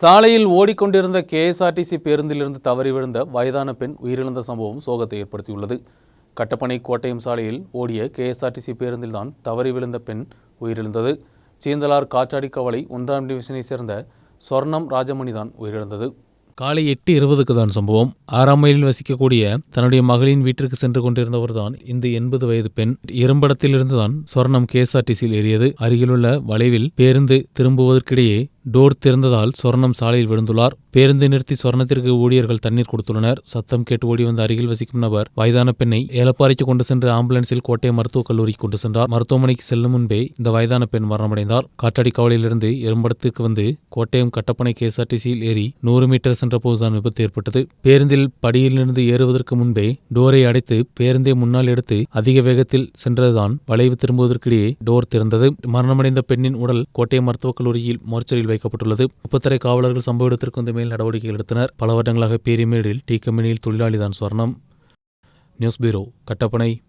சாலையில் ஓடிக்கொண்டிருந்த கேஎஸ்ஆர்டிசி பேருந்திலிருந்து தவறி விழுந்த வயதான பெண் உயிரிழந்த சம்பவம் சோகத்தை ஏற்படுத்தியுள்ளது. கட்டப்பனை கோட்டயம் சாலையில் ஓடிய கேஎஸ்ஆர்டிசி பேருந்தில்தான் தவறி விழுந்த பெண் உயிரிழந்தது. சீந்தலார் காற்றாடி கவலை ஒன்றாம் டிவிஷனை சேர்ந்த சொர்ணம் ராஜமணி தான் உயிரிழந்தது. காலை எட்டு இருபதுக்கு தான் சம்பவம். ஆறாம் மைலில் வசிக்கக்கூடிய தன்னுடைய மகளின் வீட்டிற்கு சென்று கொண்டிருந்தவர் தான் இந்த எண்பது வயது பெண் இரும்படத்திலிருந்து தான் சொர்ணம் கேஎஸ்ஆர்டிசியில் ஏறியது. அருகிலுள்ள வளைவில் பேருந்து திரும்புவதற்கிடையே டோர் திறந்ததால் சொர்ணம் சாலையில் விழுந்துள்ளார். பேருந்து நிறுத்தி சொர்ணத்திற்கு ஊழியர்கள் தண்ணீர் கொடுத்துள்ளனர். சத்தம் கேட்டு ஓடி வந்த அருகில் வசிக்கும் நபர் வயதான பெண்ணை ஏலப்பாறைக்கு கொண்டு சென்று ஆம்புலன்ஸில் கோட்டை மருத்துவக் கல்லூரிக்கு கொண்டு சென்றார். மருத்துவமனைக்கு செல்லும் முன்பே இந்த வயதான பெண் மரணமடைந்தார். காற்றாடி கவலையிலிருந்து எறும்படத்திற்கு வந்து கோட்டயம் கட்டப்பனை கேஎஸ்ஆர்டிசியில் ஏறி நூறு மீட்டர் சென்றபோதுதான் விபத்து ஏற்பட்டது. பேருந்தில் படியிலிருந்து ஏறுவதற்கு முன்பே டோரை அடைத்து பேருந்தை முன்னால் எடுத்து அதிக வேகத்தில் சென்றதுதான் வளைவு திரும்புவதற்கிடையே டோர் திறந்தது. மரணமடைந்த பெண்ணின் உடல் கோட்டை மருத்துவக் கல்லூரியில் மோர்ச்சரில் வைக்கப்பட்டுள்ளது. முப்பத்தரை காவலர்கள் சம்பவ இடத்திற்கு வந்து மேல் நடவடிக்கைகள் எடுத்தனர். பல வருடங்களாக பேரிமேடில் டீ கம்பெனியில் தொழிலாளிதான் சுவர்ணம். News bureau Kattappana.